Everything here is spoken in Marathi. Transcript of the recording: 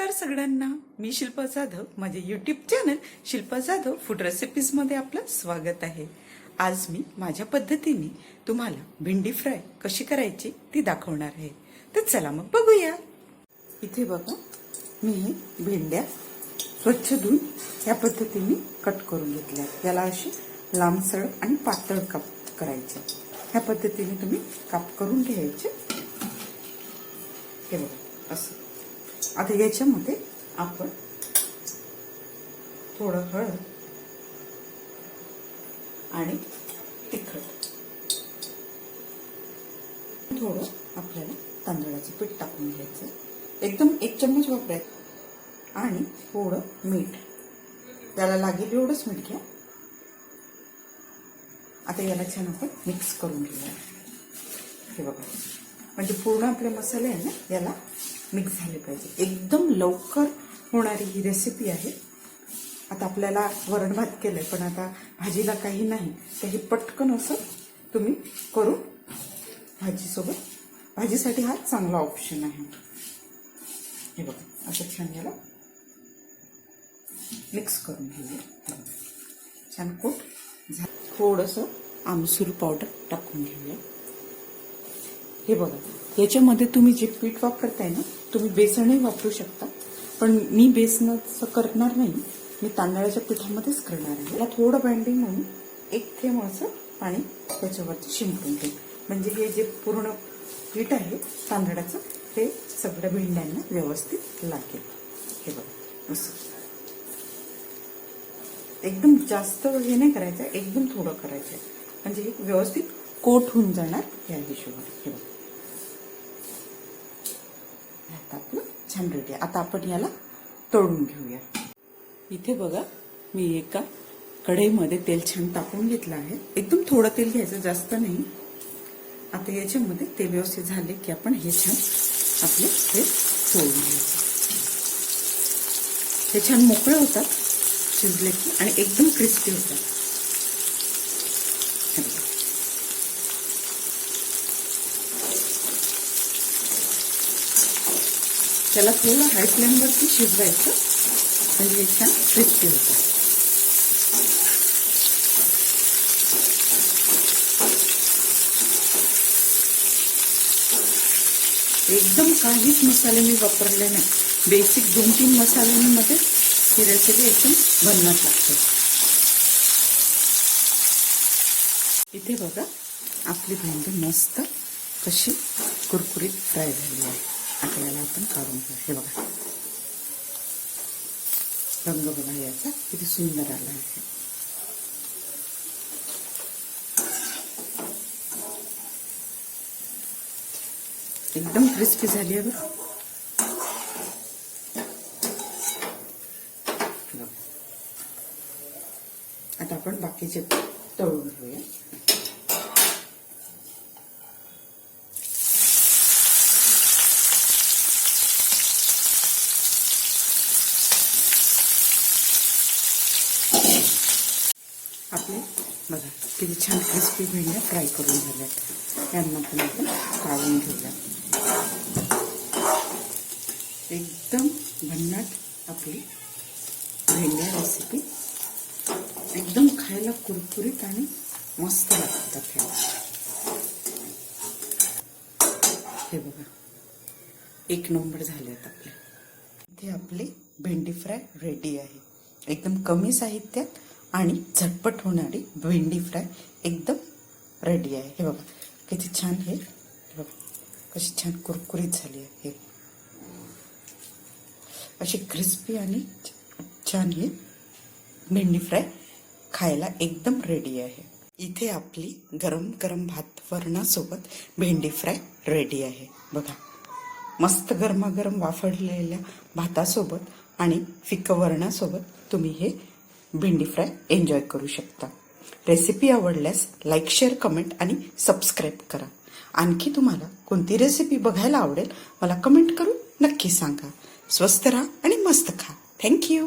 नमस्कार सगळ्यांना. मी शिल्पा जाधव माझे YouTube channel Shilpa Jadhav food रेसिपीजमध्ये आपलं स्वागत आहे. आज मी माझ्या पद्धतीने तुम्हाला भेंडी फ्राय कशी करायची ती दाखवणार आहे. तर चला मग बघूया. इथे बघा मी हे भेंड्या स्वच्छ धुवून या पद्धतीने कट करून घेतल्या. याला अशी लांबसळ आणि पातळ काप करायचे. ह्या पद्धतीने तुम्ही काप करून घ्यायचे. हे बघा असं. आता याच्यामध्ये आपण थोडं हळद आणि तिखट थोडं आपल्याला तांदळाचं पीठ टाकून घ्यायचं. एकदम एक चम्मच वापरायचं आणि थोडं मीठ. त्याला लागेल एवढंच मीठ घ्या. आता याला छान आपण मिक्स करून घेऊया. हे बघा. म्हणजे पूर्ण आपले मसाले आहे ना याला मिक्स झाले पाहिजे. एकदम लवकर होणारी ही रेसिपी आहे. आता आपल्याला वरण भात आहे पण आता भाजीला काही नाही तर हे पटकन असं तुम्ही करून भाजीसोबत. भाजीसाठी हा चांगला ऑप्शन आहे. हे बघा असं छान याला मिक्स करून घेऊया. छान कोट झा थोडंसं आमसूर पावडर टाकून घेऊया. हे बघा याच्यामध्ये तुम्ही जे पीठ वापरताय ना तुम्ही बेसनही वापरू शकता पण मी बेसनाचं करणार नाही. मी तांदळाच्या पिठामध्येच करणार आहे. याला थोडं बाइंडिंग म्हणून एक थेंब असं पाणी त्याच्यावरती शिंपडून घेईल म्हणजे हे जे पूर्ण पीठ आहे तांदळाचं ते सगळ्या भेंड्यांना व्यवस्थित लागेल. हे बघा असं. एकदम जास्त हे नाही करायचं एकदम थोडं करायचं म्हणजे हे व्यवस्थित कोट होऊन जाणार या हिशोबाने. हे बघा. आता आपलं छान रेडी आता आपण याला तळून घेऊया. इथे बघा मी एका कढईमध्ये तेल छान टाकून घेतलं आहे. एकदम थोडं तेल घ्यायचं जास्त नाही. आता याच्यामध्ये तेल व्यवस्थित झाले की आपण हे छान आपले हे तोडून घ्यायचं. हे छान मोकळे होतात शिजले की आणि एकदम क्रिस्पी होतात. त्याला थोडं हाय फ्लेमवरती शिजवायचं. म्हणजे हे छान क्रिस्पी होतं एकदम काहीच मसाले मी वापरले नाही. बेसिक दोन तीन मसाल्यांमध्ये ही रेसिपी एकदम बनण्यात लागते. इथे बघा आपली भेंडी मस्त कशी कुरकुरीत फ्राय झाली आहे. आपल्याला आपण काढून घेऊ हे बघा. रंग बघा याचा. किती सुंदर आला आहे. एकदम क्रिस्पी झाली आहे बघा. आता आपण बाकीचे तळून घेऊया आपले बघा किती छान क्रिस्पी भेंड्या फ्राय करून झाल्यात. यांना पण आपण काढून घेऊया. एकदम भन्नाट आपली भेंड्या रेसिपी एकदम खायला कुरकुरीत आणि मस्त लागतात खायला हे बघा एक नंबर झालेत आपले. इथे आपली भेंडी फ्राय रेडी आहे. एकदम कमी साहित्यात आणि झटपट होणारी भेंडी फ्राय एकदम रेडी आहे. हे बघा किती छान हे. बघा कशी छान कुरकुरीत झाली आहे हे. अशी क्रिस्पी आणि छान हे भेंडी फ्राय खायला एकदम रेडी आहे. इथे आपली गरम गरम भात वरणासोबत भेंडी फ्राय रेडी आहे. बघा मस्त गरमागरम वाफडलेल्या भातासोबत आणि फिकं वरणासोबत तुम्ही हे भेंडी फ्राय एन्जॉय करू शकता. रेसिपी आवडल्यास लाईक शेअर कमेंट आणि सबस्क्राईब करा. आणखी तुम्हाला कोणती रेसिपी बघायला आवडेल मला कमेंट करून नक्की सांगा. स्वस्त राहा आणि मस्त खा. थँक्यू